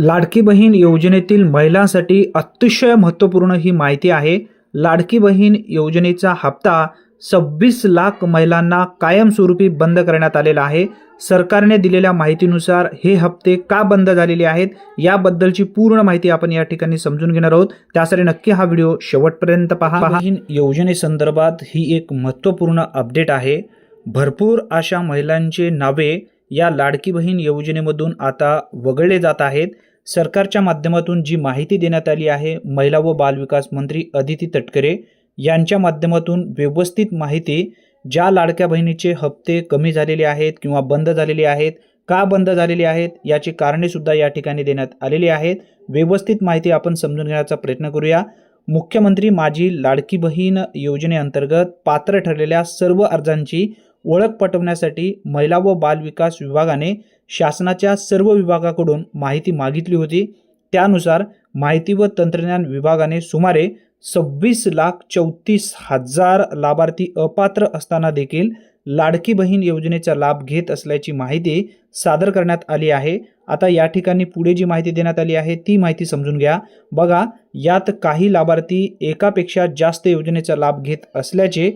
लाडकी बहीण योजनेतील महिलांसाठी अतिशय महत्त्वपूर्ण ही माहिती आहे. लाडकी बहीण योजनेचा हप्ता सव्वीस लाख महिलांना कायमस्वरूपी बंद करण्यात आलेला आहे. सरकारने दिलेल्या माहितीनुसार हे हप्ते का बंद झालेले आहेत याबद्दलची पूर्ण माहिती आपण या ठिकाणी समजून घेणार आहोत. त्यासाठी नक्की हा व्हिडिओ शेवटपर्यंत पहा. बहीण योजनेसंदर्भात ही एक महत्त्वपूर्ण अपडेट आहे. भरपूर अशा महिलांचे नावे या लाडकी बहीण योजनेमधून आता वगळले जात आहेत. सरकारच्या माध्यमातून जी माहिती देण्यात आली आहे महिला व बालविकास मंत्री अदिती तटकरे यांच्या माध्यमातून व्यवस्थित माहिती ज्या लाडक्या बहिणीचे हप्ते कमी झालेले आहेत किंवा बंद झालेले आहेत का बंद झालेले आहेत याची कारणेसुद्धा या ठिकाणी देण्यात आलेली आहेत. व्यवस्थित माहिती आपण समजून घेण्याचा प्रयत्न करूया. मुख्यमंत्री माझी लाडकी बहीण योजनेअंतर्गत पात्र ठरलेल्या सर्व अर्जांची ओळख पटवण्यासाठी महिला व बालविकास विभागाने शासनाच्या सर्व विभागाकडून माहिती मागितली होती. त्यानुसार माहिती व तंत्रज्ञान विभागाने सुमारे सव्वीस लाख चौतीस हजार लाभार्थी अपात्र असताना देखील लाडकी बहीण योजनेचा लाभ घेत असल्याची माहिती सादर करण्यात आली आहे. आता या ठिकाणी पुढे जी माहिती देण्यात आली आहे ती माहिती समजून घ्या. बघा यात काही लाभार्थी एकापेक्षा जास्त योजनेचा लाभ घेत असल्याचे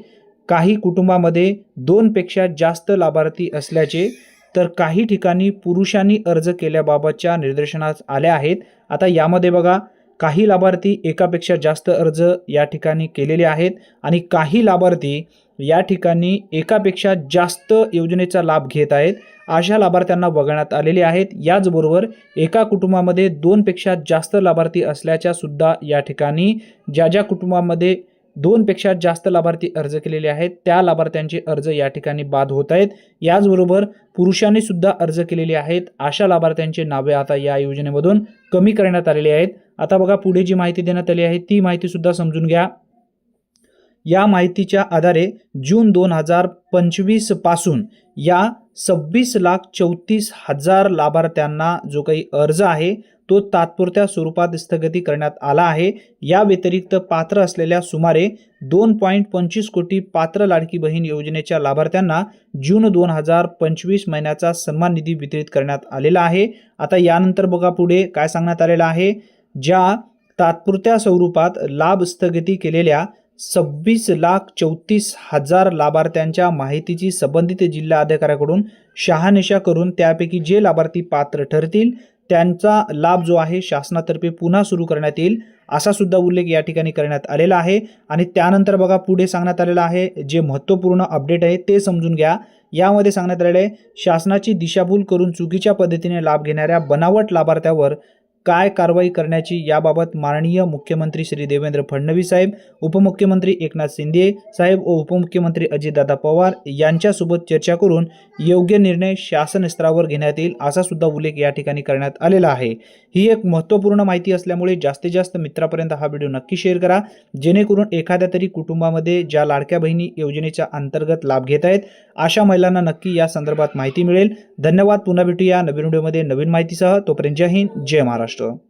काही कुटुंबामध्ये दोनपेक्षा जास्त लाभार्थी असल्याचे तर काही ठिकाणी पुरुषांनी अर्ज केल्याबाबतच्या निदर्शनास आल्या आहेत. आता यामध्ये बघा काही लाभार्थी एकापेक्षा जास्त अर्ज या ठिकाणी केलेले आहेत आणि काही लाभार्थी या ठिकाणी एकापेक्षा जास्त योजनेचा लाभ घेत आहेत. अशा लाभार्थ्यांना वगळण्यात आलेले आहेत. याचबरोबर एका कुटुंबामध्ये दोनपेक्षा जास्त लाभार्थी असल्याच्या सुद्धा या ठिकाणी ज्या ज्या कुटुंबामध्ये दोनपेक्षा जास्त लाभार्थी अर्ज केलेले आहेत. त्या लाभार्थ्यांचे अर्ज या ठिकाणी बाद होत आहेत. याचबरोबर पुरुषांनी सुद्धा अर्ज केलेले आहेत. अशा लाभार्थ्यांचे नावे आता या योजनेमधून कमी करण्यात आलेले आहेत. आता बघा पुढे जी माहिती देण्यात आली आहे ती माहिती सुद्धा समजून घ्या. या माहितीच्या आधारे जून दोन हजार पंचवीसपासून या सव्वीस लाख चौतीस हजार लाभार्थ्यांना जो काही अर्ज आहे तो तात्पुरत्या स्वरूपात स्थगिती करण्यात आला आहे. या व्यतिरिक्त पात्र असलेल्या सुमारे दोन पॉईंट पंचवीस कोटी पात्र लाडकी बहीण योजनेच्या लाभार्थ्यांना जून दोन हजार पंचवीस महिन्याचा सन्मान निधी वितरित करण्यात आलेला आहे. आता यानंतर बघा पुढे काय सांगण्यात आलेलं आहे. ज्या तात्पुरत्या स्वरूपात लाभ स्थगिती केलेल्या सव्वीस लाख चौतीस हजार लाभार्थ्यांच्या माहितीची संबंधित जिल्हा अधिकाऱ्याकडून शहानिशा करून त्यापैकी जे लाभार्थी पात्र ठरतील त्यांचा लाभ जो आहे शासनातर्फे पुन्हा सुरू करण्यात येईल असा सुद्धा उल्लेख या ठिकाणी करण्यात आलेला आहे. आणि त्यानंतर बघा पुढे सांगण्यात आलेलं आहे जे महत्त्वपूर्ण अपडेट आहे ते समजून घ्या. यामध्ये सांगण्यात आलेलं आहे शासनाची दिशाभूल करून चुकीच्या पद्धतीने लाभ घेणाऱ्या बनावट लाभार्थ्यावर काय कारवाई करण्याची याबाबत माननीय मुख्यमंत्री श्री देवेंद्र फडणवीस साहेब उपमुख्यमंत्री एकनाथ शिंदे साहेब व उपमुख्यमंत्री अजितदादा पवार यांच्यासोबत चर्चा करून योग्य निर्णय शासन स्तरावर घेण्यात येईल असा सुद्धा उल्लेख या ठिकाणी करण्यात आलेला आहे. ही एक महत्त्वपूर्ण माहिती असल्यामुळे जास्तीत जास्त मित्रापर्यंत हा व्हिडिओ नक्की शेअर करा. जेणेकरून एखाद्या तरी कुटुंबामध्ये ज्या लाडक्या बहिणी योजनेच्या अंतर्गत लाभ घेत आहेत अशा महिलांना नक्की या संदर्भात माहिती मिळेल. धन्यवाद. पुन्हा भेटूया नवीन व्हिडिओमध्ये नवीन माहितीसह. तोपर्यंत जय हिंद जय महाराष्ट्र. что